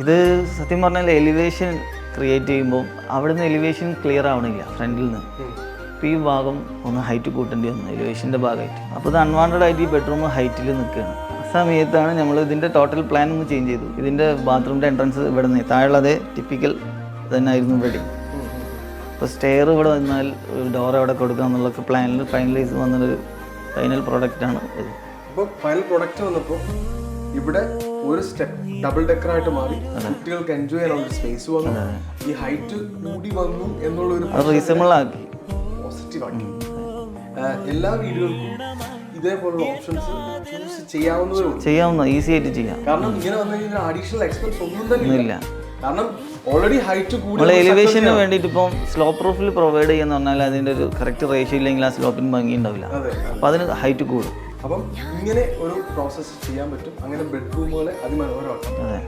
ഇത് സത്യം പറഞ്ഞാൽ എലിവേഷൻ ക്രിയേറ്റ് ചെയ്യുമ്പോൾ അവിടുന്ന് എലിവേഷൻ ക്ലിയർ ആവണില്ല ഫ്രണ്ടിൽ നിന്ന് അപ്പോൾ ഈ ഭാഗം ഒന്ന് ഹൈറ്റ് കൂട്ടേണ്ടി വന്നു എലിവേഷന്റെ ഭാഗമായിട്ട് അപ്പോൾ ഇത് അൺവാണ്ടഡ് ആയിട്ട് ഈ ബെഡ്റൂം ഹൈറ്റിൽ നിൽക്കുകയാണ് ആ സമയത്താണ് നമ്മൾ ഇതിന്റെ ടോട്ടൽ പ്ലാൻ ഒന്ന് ചേഞ്ച് ചെയ്തു. ഇതിന്റെ ബാത്റൂമിന്റെ എൻട്രൻസ് ഇവിടെ നിന്ന് താഴെ ടിപ്പിക്കൽ തന്നെ ആയിരുന്നു ഇവിടെ. അപ്പോൾ സ്റ്റെയർ ഇവിടെ വന്നാൽ ഒരു ഡോർ അവിടെ കൊടുക്കുക എന്നുള്ള പ്ലാനിൽ ഫൈനലൈസ് വന്നൊരു ഫൈനൽ പ്രോഡക്റ്റാണ് ഇത്. അപ്പോൾ ഫൈനൽ പ്രോഡക്റ്റ് വന്നപ്പോൾ ഇവിടെ ഒരു സ്റ്റെപ്പ് ഡബിൾ ഡെക്കർ ആയിട്ട് മാറി. കുട്ടികൾക്ക് എൻജോയ് ചെയ്യാനുള്ള സ്പേസ് വന്നു. ഈ ഹൈറ്റ് കൂടി വന്നു എന്നുള്ള ഒരു പോസിറ്റീവ് ആക്കി. എല്ലാ വീടുകൾക്കും ഇതേപോലുള്ള ഓപ്ഷൻസ് ചൂസ് ചെയ്യാവുന്നതേ ചെയ്യാവുന്ന ഈസി ആയിട്ട് ചെയ്യാം. കാരണം ഇങ്ങനെ വന്നു കഴിഞ്ഞാൽ അഡീഷണൽ എക്സ്പെൻസ് ഒന്നും തന്നെ ഇല്ല. കാരണം ഓൾറെഡി ഹൈറ്റ് കൂടി എലിവേഷന് വേണ്ടിയിട്ട് ഇപ്പം സ്ലോ പ്രൂഫിൽ പ്രൊവൈഡ് ചെയ്യുന്ന പറഞ്ഞാൽ അതിന്റെ ഒരു കറക്റ്റ് റേഷ്യോ ഇല്ലെങ്കിൽ ആ സ്ലോപ്പിന് ഭംഗി ഉണ്ടാവില്ല. അപ്പോൾ അതിന് ഹൈറ്റ് കൂടും. അപ്പം ഇങ്ങനെ ഒരു പ്രോസസ്സ് ചെയ്യാൻ പറ്റും. അങ്ങനെ ബെഡ്റൂമുകളെ അതിമനോഹരമാക്കാം. അതെ.